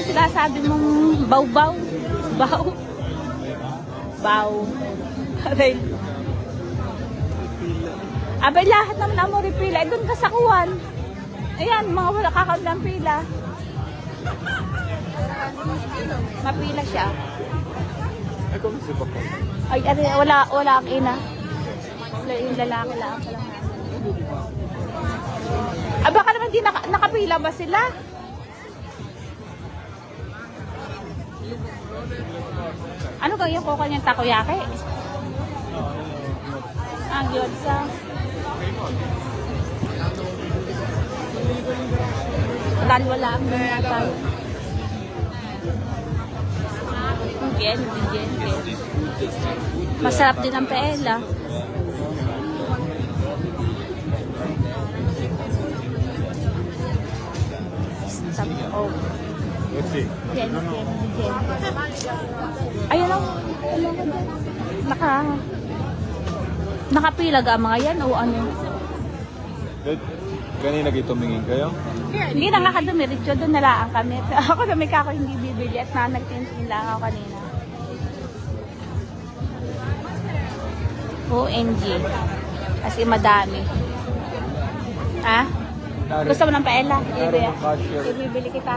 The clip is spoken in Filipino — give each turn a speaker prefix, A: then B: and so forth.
A: yung sinasabi mong baw-baw? Baw? Baw. Aray. Abay, lahat naman ang mo pila. Eh, doon ka sa kuwan. Ayan, mga wala kakaunt ng pila. Mapila siya.
B: Ay, kung si Bako.
A: Ay, ano, wala, wala ang ina. Wala yung lalaki lang pala. Ah, baka naman di naka, nakapila ba sila? Ano ba yung kukuha niyang takoyaki? Ang yun sa... Dahil wala ang mga tayo. Bien, bien, bien. Masarap din ang paella. Stop. Oh.
B: Let's see.
A: Naka... Nakapila ka mga yan o ano?
B: Good. Kanina kayo tumingin kayo?
A: Hindi na nga ka dumiritso, doon nalaan kami. Ako na may kako hindi bibili at na nagtinsin lang ako kanina. OMG. Kasi madami. Ha? Gusto mo
B: ng cashier.
A: ibibili kita.